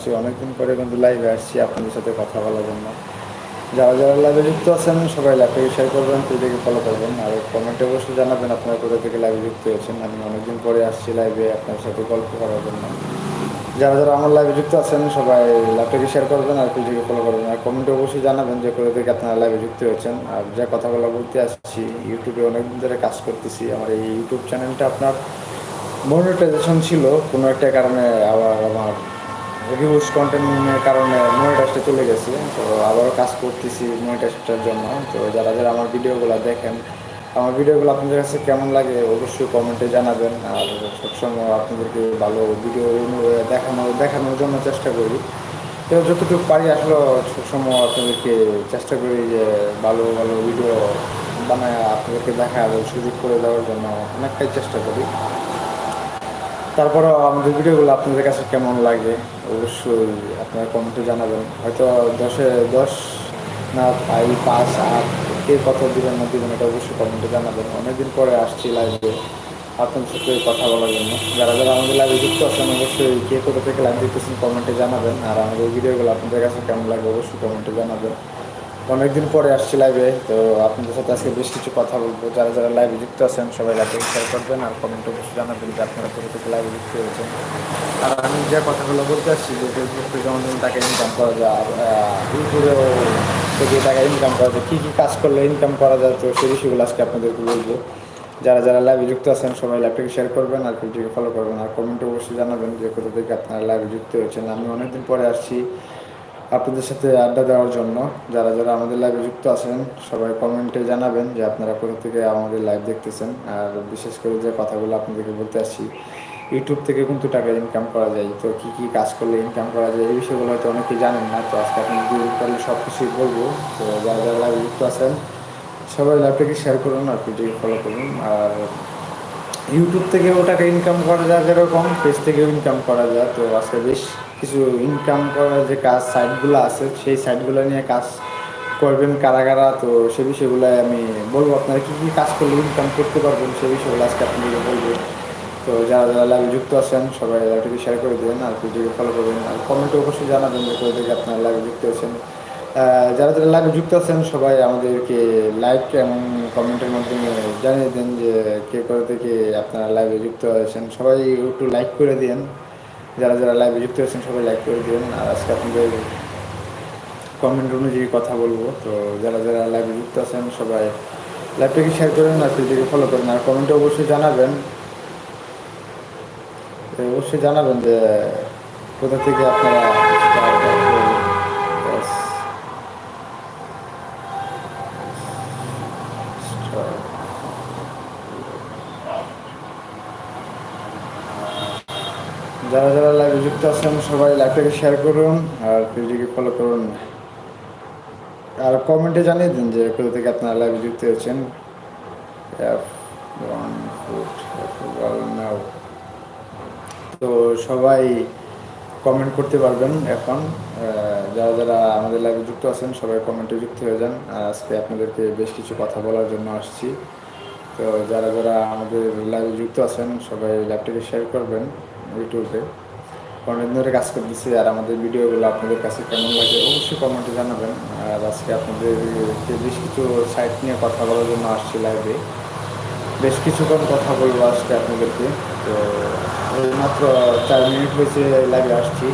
আসছি, অনেকদিন পরে কিন্তু লাইভে আসছি আপনাদের সাথে কথা বলার জন্য। যারা যারা লাইভে যুক্ত আছেন, সবাই লাইভটাকে শেয়ার করবেন, পেজটাকে ফলো করবেন, আর কমেন্টে অবশ্যই জানাবেন আপনারা কোথা থেকে লাইভে যুক্ত হয়েছেন। আমি অনেকদিন পরে আসছি লাইভে আপনার সাথে গল্প করার জন্য। যারা যারা আমার লাইভে যুক্ত আছেন, সবাই লাইভটাকে শেয়ার করবেন আর পেজটাকে ফলো করবেন। আর কমেন্টে অবশ্যই জানাবেন যে কোথা থেকে আপনারা লাইভে যুক্ত হয়েছেন। আর যে কথাগুলো বলতে আসছি ইউটিউবে অনেকদিন ধরে কাজ করতেছি। আমার এই ইউটিউব চ্যানেলটা আপনার মনিটাইজেশন ছিল কোনো একটা কারণে আবার আমার রিভিউজ কন্টেন্টের কারণে মনিটাইজটা চলে গেছে। তো আবারও কাজ করতেছি মনিটাইজটার জন্য। তো যারা যারা আমার ভিডিওগুলো দেখেন, আমার ভিডিওগুলো আপনাদের কাছে কেমন লাগে অবশ্যই কমেন্টে জানাবেন। আর সবসময় আপনাদেরকে ভালো ভিডিও দেখানো, দেখানোর জন্য চেষ্টা করি। তো যতটুকু পারি আসলে সবসময় আপনাদেরকে চেষ্টা করি যে ভালো ভালো ভিডিও বানায় আপনাদেরকে দেখার সুযোগ করে দেওয়ার জন্য অনেকটাই চেষ্টা করি। তারপরেও আমাদের ভিডিওগুলো আপনাদের কাছে কেমন লাগে? অবশ্যই আপনারা কমেন্টে জানাবেন। হয়তো দশে দশ না ফাইভ পাঁচ, আট, কে কত দিবেন না দিবেন এটা অবশ্যই কমেন্টে জানাবেন। অনেকদিন পরে আসছি লাইভে আপনার সাথে কথা বলার জন্য। যারা যারা আমাদের লাইভে যুক্ত আছেন, অবশ্যই কে কোথা থেকে লাইভ দেখতেছেন কমেন্টে জানাবেন। আর আমাদের ভিডিওগুলো আপনাদের কাছে কেমন লাগে অবশ্যই কমেন্টে জানাবেন। অনেকদিন পরে আসছি লাইভে তো আপনাদের সাথে আজকে বেশ কিছু কথা বলব। যারা যারা লাইভে যুক্ত আছেন, সবাই লাইভে শেয়ার করবেন আর কমেন্ট অবশ্যই জানাবেন যে আপনারা কোথা থেকে লাইভে যুক্ত হয়েছেন। আর আমি যে কথাগুলো বলতে আসছি, যে ফেসবুক থেকে যেমন টাকা ইনকাম করা যায়, আর ইউটিউবেও থেকে টাকা ইনকাম করা যায়, কী কী কাজ করলে ইনকাম করা যায়, তো সেই বিষয়গুলো আজকে আপনাদেরকে বলব। যারা যারা লাইভে যুক্ত আছেন, সবাই লাইভটাকে শেয়ার করবেন আর ভিডিওকে ফলো করবেন। আর কমেন্টে অবশ্যই জানাবেন যে কোথা থেকে আপনারা লাইভে যুক্ত হয়েছেন। আমি অনেকদিন পরে আসছি আপনাদের সাথে আড্ডা দেওয়ার জন্য, যারা যারা আমাদের লাইভে যুক্ত আছেন, সবাই কমেন্টে জানাবেন যে আপনারা কোথা থেকে আমাদের লাইভ দেখতেছেন। আর বিশেষ করে যে কথাগুলো আপনাদেরকে বলতে আসছি ইউটিউব থেকে কিন্তু টাকা ইনকাম করা যায়। তো কী কী কাজ করলে ইনকাম করা যায়, এই বিষয়গুলো হয়তো অনেকেই জানেন না। তো আজকে আপনি ভিডিও করলে সব কিছুই বলব। তো যারা যারা লাইভে যুক্ত আছেন, সবাই লাইভটাকে শেয়ার করুন আর ভিডিও ফলো করুন। আর ইউটিউব থেকেও টাকা ইনকাম করা যায় যেরকম পেজ থেকেও ইনকাম করা যায় তো আজকে বেশ কিছু ইনকাম করার যে কাজ সাইটগুলো আছে, সেই সাইটগুলো নিয়ে কাজ করবেন কারা কারা, তো সে বিষয়গুলো আমি বলব। আপনারা কী কী কাজ করলে ইনকাম করতে পারবেন সেই বিষয়গুলো আজকে আপনাদেরকে বলব। তো যারা যারা লাইভে যুক্ত আছেন, সবাই লাইভটিকে শেয়ার করে দেবেন আর ভিডিওকে ফলো করবেন। আর কমেন্টে অবশ্যই জানাবেন যে কোথা থেকে আপনারা লাইভে যুক্ত আছেন। যারা যারা লাইভে যুক্ত আছেন, সবাই আমাদেরকে লাইক এবং কমেন্টের মাধ্যমে জানিয়ে দেন যে কে কোথা থেকে আপনারা লাইভে যুক্ত আছেন। সবাই একটু লাইক করে দিন যারা যারা লাইভে যুক্ত আছেন, সবাই লাইক করে দিন আর আজকে আপনাদের কমেন্ট অনুযায়ী কথা বলব। তো যারা যারা লাইভে যুক্ত আছেন, সবাই লাইভটাকে শেয়ার করেন আর পেজটাকে ফলো করেন। আর কমেন্টে অবশ্যই জানাবেন। অবশ্যই জানাবেন যে কোথা থেকে আপনারা যারা যারা লাইভে যুক্ত আছেন, সবাই লাইভটাকে শেয়ার করুন আর পেজটিকে ফলো করুন। আর কমেন্টে জানিয়ে দিন যে কোথা থেকে আপনারা লাইভে যুক্ত হয়েছেন। তো সবাই কমেন্ট করতে পারবেন এখন। যারা যারা আমাদের লাইভে যুক্ত আছেন, সবাই কমেন্টে যুক্ত হয়ে যান। আর আজকে আপনাদেরকে বেশ কিছু কথা বলার জন্য আসছি। তো যারা যারা আমাদের লাইভে যুক্ত আছেন, সবাই লাইভটাকে শেয়ার করবেন। ইউটিউবে অনেকদিন ধরে কাজ করতেছি আর আমাদের ভিডিওগুলো আপনাদের কাছে কেমন লাগে অবশ্যই কমেন্টে জানাবেন। আর আজকে আপনাদেরকে বেশ কিছু সাইট নিয়ে কথা বলার জন্য আসছি লাইভে বেশ কিছুক্ষণ কথা বলব আজকে আপনাদেরকে। তো মাত্র চার মিনিট হয়েছে লাইভে আসছি।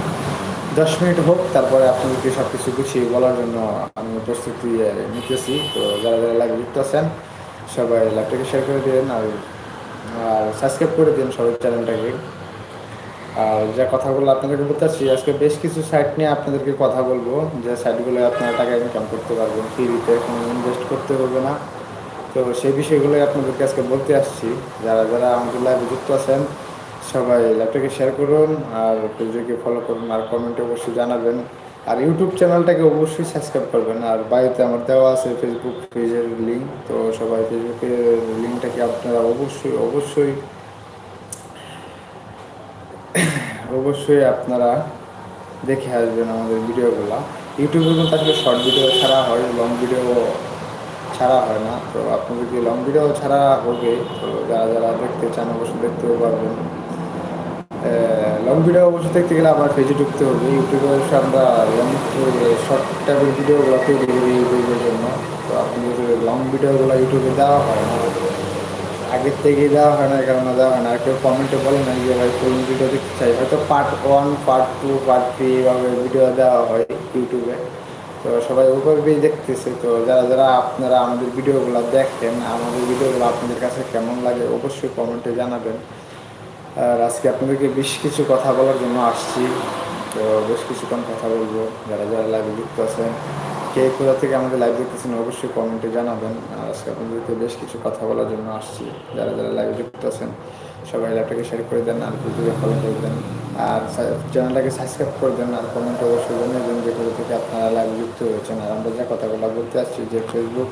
দশ মিনিট হোক, তারপরে আপনাদেরকে সব কিছু গুছিয়ে বলার জন্য আমি প্রস্তুতি নিতেছি। তো যারা যারা লাইভে যুক্ত আছেন, সবাই লাইভটাকে শেয়ার করে দিন আর আর সাবস্ক্রাইব করে দিন সবাই চ্যানেলটাকে যে কথাগুলো আপনাদেরকে বলতে চাচ্ছি, আজকে বেশ কিছু সাইট নিয়ে আপনাদেরকে কথা বলব। যে সাইটগুলো আপনারা টাকা ইনকাম করতে পারবেন ফ্রিতে কোনো ইনভেস্ট করতে হবে না। তো সেই বিষয়গুলোই আপনাদেরকে আজকে বলতে আসছি। যারা যারা আমাদের লাইভে যুক্ত আছেন, সবাই ল্যাপটপকে শেয়ার করুন আর পেজকে ফলো করুন আর কমেন্টে অবশ্যই জানাবেন। আর ইউটিউব চ্যানেলটাকে অবশ্যই সাবস্ক্রাইব করবেন। আর বাড়িতে আমার দেওয়া আছে ফেসবুক পেজের লিঙ্ক তো সবাই ফেসবুকের লিঙ্কটাকে আপনারা অবশ্যই অবশ্যই অবশ্যই আপনারা দেখে আসবেন আমাদের ভিডিওগুলো। ইউটিউবে কিন্তু আসলে শর্ট ভিডিও ছাড়া হয় লং ভিডিও ছাড়া হয় না। তো আপনাদের যদি লং ভিডিও ছাড়া হবে। তো যারা যারা দেখতে চান অবশ্যই দেখতেও পারবেন। লং ভিডিও অবশ্য দেখতে গেলে আবার পেজে ঢুকতে হবে। ইউটিউবে অবশ্য আমরা লং শর্ট টাইপের ভিডিওগুলো তৈরি করি ইউটিউবের জন্য। তো আপনি লং ভিডিওগুলো ইউটিউবে দেওয়া হয় না। আগের থেকে দেওয়া হয় না কারণ দেওয়া হয় না। আর কেউ কমেন্টে বলে না যে, ভাই ফুল ভিডিও চাই। হয়তো part one part two part three এভাবে ভিডিও দেওয়া হয় ইউটিউবে তো সবাই ওইভাবেই দেখতেছে। তো যারা যারা আপনারা আমাদের ভিডিওগুলো দেখেন, আমাদের ভিডিওগুলো আপনাদের কাছে কেমন লাগে অবশ্যই কমেন্টে জানাবেন। আর আজকে আপনাদেরকে বেশ কিছু কথা বলার জন্য আসছি। তো বেশ কিছুক্ষণ কথা বলব। যারা যারা লাইভে যুক্ত আছেন, কে কোথা থেকে আমাদের লাইভ দেখতেছেন অবশ্যই কমেন্টে জানাবেন। আর আজকে আপনাদেরকে বেশ কিছু কথা বলার জন্য আসছি। যারা যারা লাইভে যুক্ত আছেন সবাই লাইভটাকে শেয়ার করে দেন, আর ভিডিও ফলো করে দেন। আর চ্যানেলটাকে সাবস্ক্রাইব করে দেন, আর কমেন্ট অবশ্যই জানিয়ে দেন যে কোথা থেকে আপনারা লাইভে যুক্ত হয়েছেন আর আমরা যে কথাগুলো বলতে আসছি, যে ফেসবুক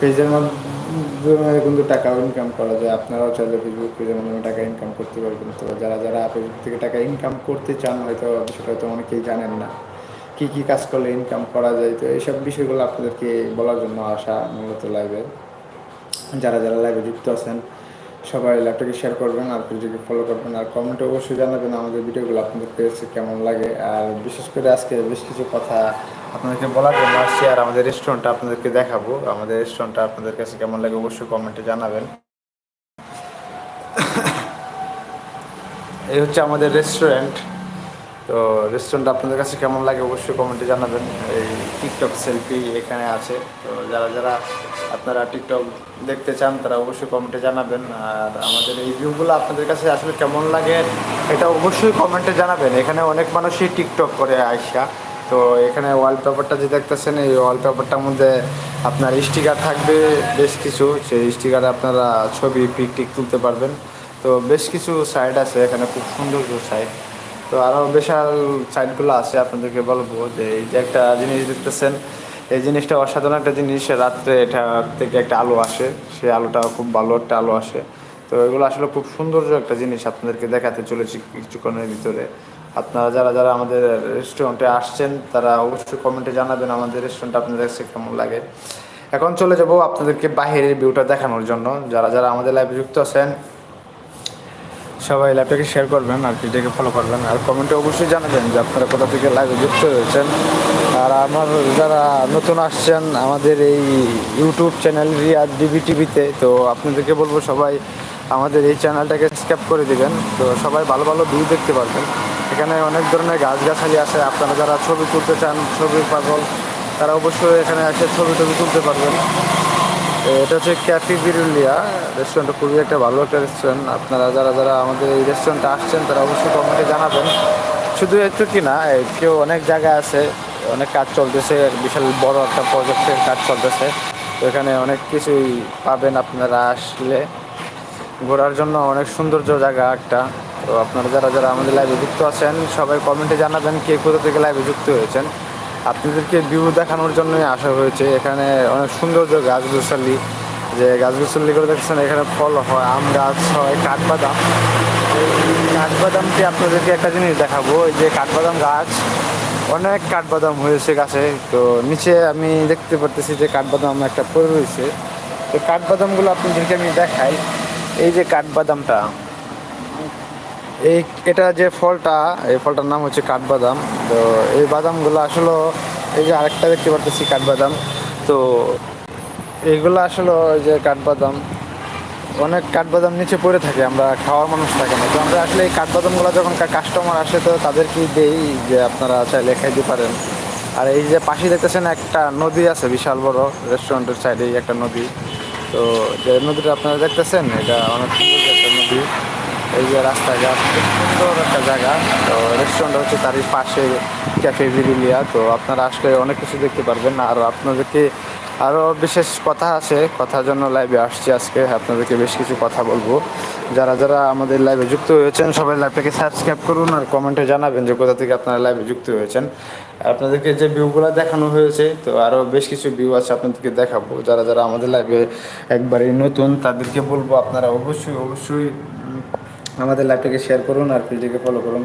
পেজের মাধ্যমে কিন্তু টাকা ইনকাম করা যায়। আপনারাও চাইলে ফেসবুক পেজের মাধ্যমে টাকা ইনকাম করতে পারবেন। তো যারা যারা ফেসবুক থেকে টাকা ইনকাম করতে চান, হয়তো সেটা হয়তো অনেকেই জানেন না। কী কী কাজ করলে ইনকাম করা যায়? তো এইসব বিষয়গুলো আপনাদেরকে বলার জন্য আসা মূলত লাইভে যারা যারা লাইভে যুক্ত আছেন সবাই ল্যাপটপে শেয়ার করবেন, আর পেজটিকে ফলো করবেন, আর কমেন্টে অবশ্যই জানাবেন আমাদের ভিডিওগুলো আপনাদের পেয়েছে কেমন লাগে। আর বিশেষ করে আজকে বেশ কিছু কথা আপনাদেরকে বলার জন্য আসছি, আর আমাদের রেস্টুরেন্টটা আপনাদেরকে দেখাবো। আমাদের রেস্টুরেন্টটা আপনাদের কাছে কেমন লাগে অবশ্যই কমেন্টে জানাবেন। এই হচ্ছে আমাদের রেস্টুরেন্ট তো রেস্টুরেন্ট আপনাদের কাছে কেমন লাগে অবশ্যই কমেন্টে জানাবেন। এই টিকটক সেলফি এখানে আছে। তো যারা যারা আপনারা টিকটক দেখতে চান, তারা অবশ্যই কমেন্টে জানাবেন। আর আমাদের এই ভিউগুলো আপনাদের কাছে আসলে কেমন লাগে, এটা অবশ্যই কমেন্টে জানাবেন। এখানে অনেক মানুষই টিকটক করে আইসা। তো এখানে ওয়ালপেপারটা যে দেখতেছেন, এই ওয়ালপেপারটার মধ্যে আপনার স্টিকার থাকবে, বেশ কিছু। সেই স্টিকারে আপনারা ছবি পিক টিক তুলতে পারবেন। তো বেশ কিছু সাইড আছে এখানে, খুব সুন্দর সাইড তো আরও বিশাল সাইডগুলো আছে, আপনাদেরকে বলব যে এই যে একটা জিনিস দেখতেছেন, এই জিনিসটা অসাধারণ একটা জিনিস, রাত্রে এটা থেকে একটা আলো আসে, সেই আলোটা খুব ভালো একটা আলো আসে। তো এগুলো আসলে খুব সৌন্দর্য একটা জিনিস আপনাদেরকে দেখাতে চলেছি কিছুক্ষণের ভিতরে। আপনারা যারা যারা আমাদের রেস্টুরেন্টে আসছেন, তারা অবশ্যই কমেন্টে জানাবেন আমাদের রেস্টুরেন্ট আপনাদের কাছে কেমন লাগে। এখন চলে যাব আপনাদেরকে বাহিরের ভিউটা দেখানোর জন্য। যারা যারা আমাদের লাইভে যুক্ত আছেন সবাই ল্যাপটপকে শেয়ার করবেন আর ভিডিওকে ফলো করবেন। আর কমেন্টে অবশ্যই জানাবেন যে আপনারা কোথা থেকে লাইভে যুক্ত হয়েছেন। আর আমার যারা নতুন আসছেন, আমাদের এই ইউটিউব চ্যানেল রিয়াদ ডিবি টিভিতে তো আপনাদেরকে বলব সবাই আমাদের এই চ্যানেলটাকে সাবস্ক্রাইব করে দেবেন। তো সবাই ভালো ভালো ভিউ দেখতে পারবেন। এখানে অনেক ধরনের গাছগাছালি আছে। আপনারা যারা ছবি তুলতে চান, ছবি পাগল, তারা অবশ্যই এখানে এসে ছবি টবি তুলতে পারবেন। এটা হচ্ছে ক্যাফি বিরুলিয়া রেস্টুরেন্টটা খুবই একটা ভালো একটা রেস্টুরেন্ট আপনারা যারা যারা আমাদের এই রেস্টুরেন্টে আসছেন, তারা অবশ্যই কমেন্টে জানাবেন। শুধু একটু কি না কেউ অনেক জায়গায় আছে, অনেক কাজ চলতেছে, বিশাল বড় একটা প্রজেক্টের কাজ চলতেছে। এখানে অনেক কিছুই পাবেন আপনারা আসলে। ঘোরার জন্য অনেক সৌন্দর্য জায়গা একটা। তো আপনারা যারা যারা আমাদের লাইভে যুক্ত আছেন, সবাই কমেন্টে জানাবেন কে কোথা থেকে লাইভে যুক্ত হয়েছেন। আপনাদেরকে ভিউ দেখানোর জন্যই আসা হয়েছে। এখানে অনেক সৌন্দর্য গাছগুছালি। যে গাছগুছালি করে দেখছেন, এখানে ফল হয়, আম গাছ হয়, কাঠবাদাম। কাঠবাদামটি আপনাদেরকে একটা জিনিস দেখাবো। এই যে কাঠবাদাম গাছ, অনেক কাঠবাদাম হয়েছে গাছে। তো নিচে আমি দেখতে পারতেছি যে কাঠবাদাম একটা পড়ে রয়েছে। তো কাঠবাদামগুলো আপনাদেরকে আমি দেখাই। এই যে কাঠবাদামটা এই এটা যে ফলটা, এই ফলটার নাম হচ্ছে কাঠবাদাম। তো এই বাদামগুলো আসলে, এই যে আরেকটা দেখতে পারতেছি কাঠবাদাম। তো এইগুলো আসলে যে কাঠবাদাম, অনেক কাঠবাদাম নিচে পড়ে থাকে, আমরা খাওয়ার মানুষ থাকে না। তো আমরা আসলে এই কাঠবাদামগুলো যখন কাস্টমার আসে, তো তাদেরকেই দেই যে আপনারা চাইলে খাইতে পারেন। আর এই যে পাশে দেখতেছেন একটা নদী আছে, বিশাল বড় রেস্টুরেন্টের সাইডেই একটা নদী। তো যে নদীটা আপনারা দেখতেছেন, এটা অনেক সুন্দর একটা নদী। এই যে রাস্তাঘাট, সুন্দর একটা জায়গা। তো রেস্টুরেন্ট হচ্ছে তারই পাশে ক্যাফে ভিরিলিয়া তো আপনারা আসলে অনেক কিছু দেখতে পারবেন। আর আপনাদেরকে আরও বিশেষ কথা আছে, কথার জন্য লাইভে আসছি আজকে। আপনাদেরকে বেশ কিছু কথা বলব। যারা যারা আমাদের লাইভে যুক্ত হয়েছেন, সবাই লাইভটাকে সাবস্ক্রাইব করুন আর কমেন্টে জানাবেন যে কোথা থেকে আপনারা লাইভে যুক্ত হয়েছেন। আপনাদেরকে যে ভিউগুলো দেখানো হয়েছে, তো আরও বেশ কিছু ভিউ আছে আপনাদেরকে দেখাবো। যারা যারা আমাদের লাইভে একবারেই নতুন, তাদেরকে বলব আপনারা অবশ্যই অবশ্যই আমাদের লাইভটাকে শেয়ার করুন আর পেজটিকে ফলো করুন।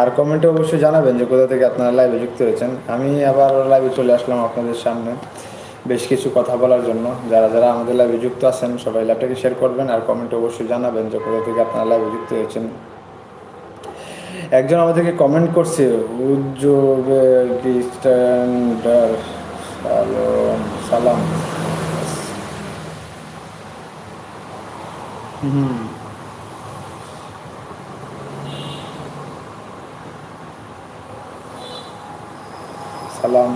আর কমেন্টে অবশ্যই জানাবেন যে কোথা থেকে আপনারা লাইভে যুক্ত হয়েছেন। আমি আবার লাইভে চলে আসলাম আপনাদের সামনে বেশ কিছু কথা বলার জন্য। যারা যারা আমাদের লাইভে যুক্ত আছেন, সবাই লাইভটাকে শেয়ার করবেন আর কমেন্টে অবশ্যই জানাবেন যে কোথা থেকে আপনারা লাইভে যুক্ত হয়েছেন। একজন আমাদেরকে কমেন্ট করছে উজ্জবেকিস্তান্ডার সালাম। হুম সালাম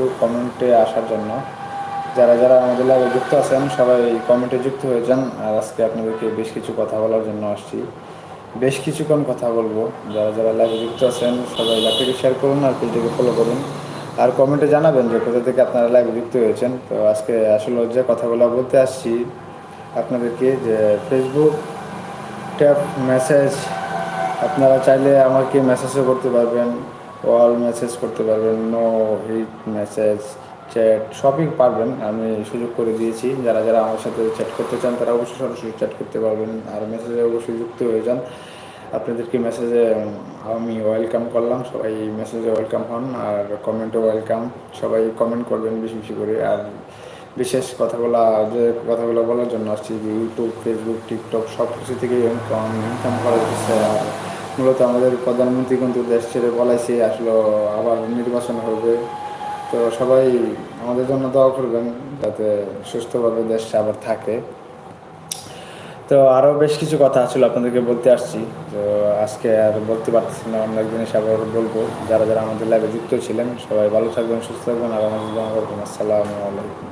ইউ কমেন্টে আসার জন্য। যারা যারা আমাদের লাইভে যুক্ত আছেন, সবাই এই কমেন্টে যুক্ত হয়ে যান। আর আজকে আপনাদেরকে বেশ কিছু কথা বলার জন্য আসছি। বেশ কিছুক্ষণ কথা বলব। যারা যারা লাইভে যুক্ত আছেন, সবাই লাইভটিকে শেয়ার করুন আর পেজটিকে ফলো করুন। আর কমেন্টে জানাবেন যে কোথা থেকে আপনারা লাইভে যুক্ত হয়েছেন। তো আজকে আসলে যে কথাগুলো বলতে আসছি আপনাদেরকে যে ফেসবুক ট্যাপ মেসেজ আপনারা চাইলে আমাকে মেসেজও করতে পারবেন। অল মেসেজ করতে পারবেন নো হিট মেসেজ চ্যাট সবই পারবেন। আমি সুযোগ করে দিয়েছি। যারা যারা আমার সাথে চ্যাট করতে চান, তারা অবশ্যই সরাসরি চ্যাট করতে পারবেন। আর মেসেজে অবশ্যই যুক্ত হয়ে যান। আপনাদেরকে মেসেজে আমি ওয়েলকাম করলাম। সবাই মেসেজে ওয়েলকাম হন আর কমেন্টে ওয়েলকাম সবাই কমেন্ট করবেন বেশি বেশি করে। আর বিশেষ কথাগুলো, যে কথাগুলো বলার জন্য আসছি ইউটিউব ফেসবুক টিকটক সব কিছু থেকেই ইনকাম করা যাচ্ছে আর মূলত আমাদের প্রধানমন্ত্রী কিন্তু দেশ ছেড়ে বলাইছে আসলে আবার নির্বাচন হবে। তো সবাই আমাদের জন্য দোয়া করবেন যাতে সুস্থভাবে দেশ আবার থাকে। তো আরও বেশ কিছু কথা আসলে আপনাদেরকে বলতে আসছি। তো আজকে আর বলতে পারতেছি না, অন্য একদিন এসে আবার বলব। যারা যারা আমাদের লাইভে যুক্ত ছিলেন, সবাই ভালো থাকবেন, সুস্থ থাকবেন। আর আমাদের আসসালামু আলাইকুম।